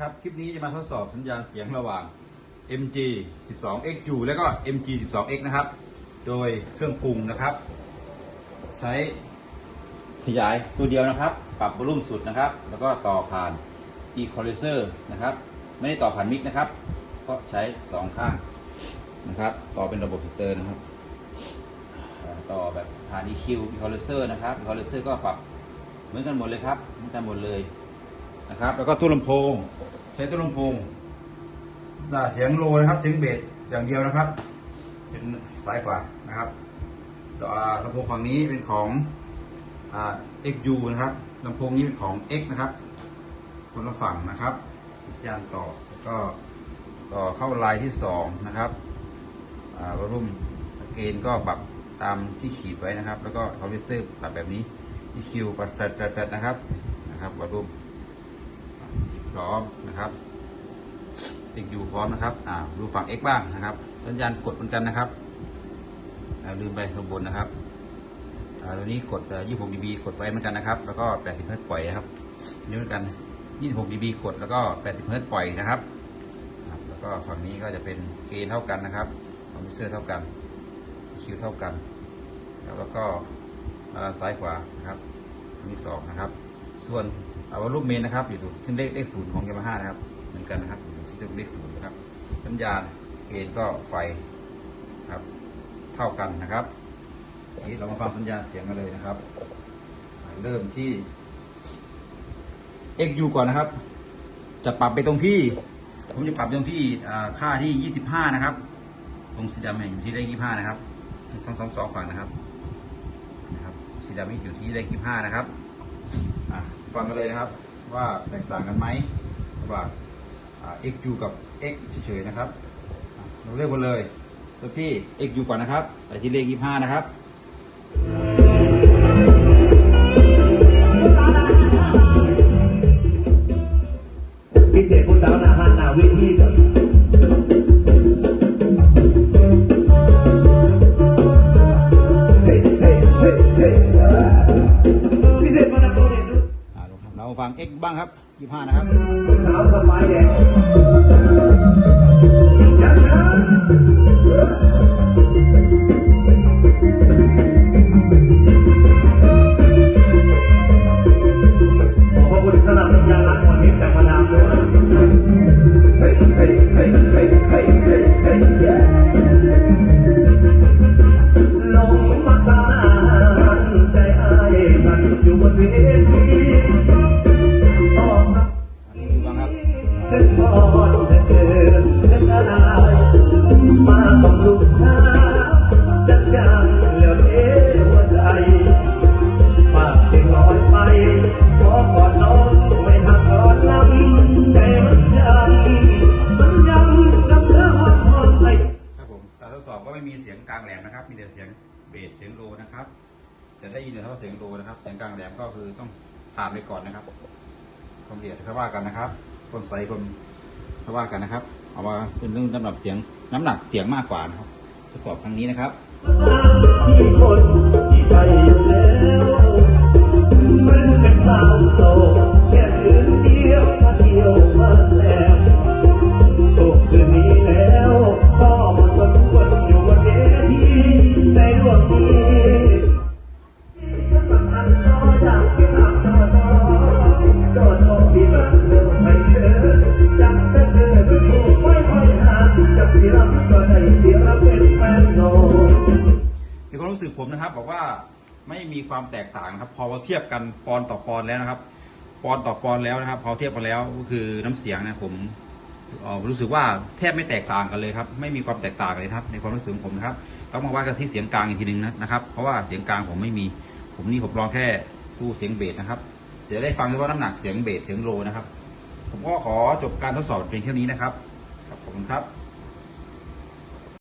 ครับ คลิปนี้จะมาทดสอบสัญญาณเสียงระหว่าง MG 12X U แล้วก็ MG 12X นะครับ โดยเครื่องปรุงนะครับ ใช้ขยายตัวเดียวนะครับ ปรับวอลุ่มสุดนะครับ แล้วก็ต่อผ่าน Equalizer นะครับ ไม่ได้ต่อผ่านมิกนะครับ ก็ใช้สองข้างนะครับ ต่อเป็นระบบสเตอร์นะครับ ต่อแบบผ่าน EQ Equalizer นะครับ Equalizer ก็ปรับเหมือนกันหมดเลยครับ เหมือนกันหมดเลย นะครับ แล้วก็ตู้ลำโพง ใช้ตู้ลำโพงด่าเสียงโลนะครับ เสียงเบสอย่างเดียวนะครับ เป็นซ้ายกว่านะครับแล้วอ่าลำโพงฝั่งนี้เป็นของเอ่า XU นะครับลำโพงนี้เป็นของ X นะครับ คนละฝั่งนะครับสัญญาณต่อแล้วก็ต่อเข้าลายที่สองนะครับอ่าวอลุ่มเกณฑ์ก็ปรับตามที่ขีดไว้นะครับ แล้วก็คอมพิวเตอร์ปรับแบบนี้ EQ ปรับแฟลตแฟลตแฟลตนะครับนะครับวอลุ่ม พร้อมนะครับติดอยู่พร้อมนะครับอ่าดูฝั่ง X บ้างนะครับ สัญญาณกดเหมือนกันนะครับอ่าลืมไปข้างบนนะครับอ่าตัวนี้กดอ่า26 dB กดไว้เหมือนกันนะครับ แล้วก็ 80 Hz ปล่อยนะครับนี่เหมือนกัน 26 dB กดแล้วก็ 80 Hz ปล่อยนะครับครับแล้วก็ฝั่งนี้ก็จะเป็นเกณฑ์เท่ากันนะครับคอมพิวเตอร์เท่ากัน คิวเท่ากัน แล้วก็ซ้ายขวานะครับอันที่สองนะครับ ส่วนอวอลูมเมนนะครับอยู่ที่เลขเลขศูนย์ของยามาฮ่านะครับ เหมือนกันนะครับอยู่ที่เลขศูนย์นะครับสัญญาณเกณฑ์ก็ไฟครับเท่ากันนะครับทีนี้เรามาฟังสัญญาณเสียงกันเลยนะครับ เริ่มที่ XU ก่อนนะครับ จะปรับไปตรงที่ ผมจะปรับตรงที่อ่าค่าที่ 25 นะครับ ตรงสีดำอยู่ที่เลข25 นะครับทั้งสองสองฝั่งนะครับนะครับสีดำนี่อยู่ที่เลข25 นะครับ อะฟังกันเลยนะครับ ว่าแตกต่างกันไหมระหว่าง XU กับ X เฉยๆนะครับอะเราเลือกมาเลยเริ่มที่ XU ก่อนนะครับไปที่เลข 25 นะครับ เราฟัง X บ้างครับ25นะครับสาวสบายแดงช้าช้าขอบพระคุณสำหรับสัญญาณรักวันนี้แต่มาดามด้วย งแหลมนะครับมีแต่เสียงเบสเสียงโลนะครับ จะได้ยินแต่เท่าเสียงโลนะครับ เสียงกลางแหลมก็คือต้องผ่านไปก่อนนะครับความละเอียดเขาว่ากันนะครับ คนใส่คนเขาว่ากันนะครับ เอามาเป็นเรื่องลำหนับเสียงน้ำหนักเสียงมากกว่านะครับทดสอบครั้งนี้นะครับที่คนที่ใจอยู่แล้วมันเป็นสาวโซ ก็ได้เสียเป็นแฟนโนในความรู้สึกผมนะครับบอกว่าไม่มีความแตกต่างครับ พอเราเทียบกันปอนต่อปอนแล้วนะครับ ปอนต่อปอนแล้วนะครับ พอเทียบกันแล้วก็คือน้ำเสียงนะผมรู้สึกว่าแทบไม่แตกต่างกันเลยครับ ไม่มีความแตกต่างเลยครับ ในความรู้สึกของผมนะครับต้องมาว่ากันที่เสียงกลางอีกทีหนึ่งนะครับ เพราะว่าเสียงกลางผมไม่มี ผมนี่ผมลองแค่ตู้เสียงเบสนะครับเดี๋ยวได้ฟังด้วยว่าน้ำหนักเสียงเบสเสียงโลนะครับ ผมก็ขอจบการทดสอบเพียงแค่นี้นะครับขอบคุณครับ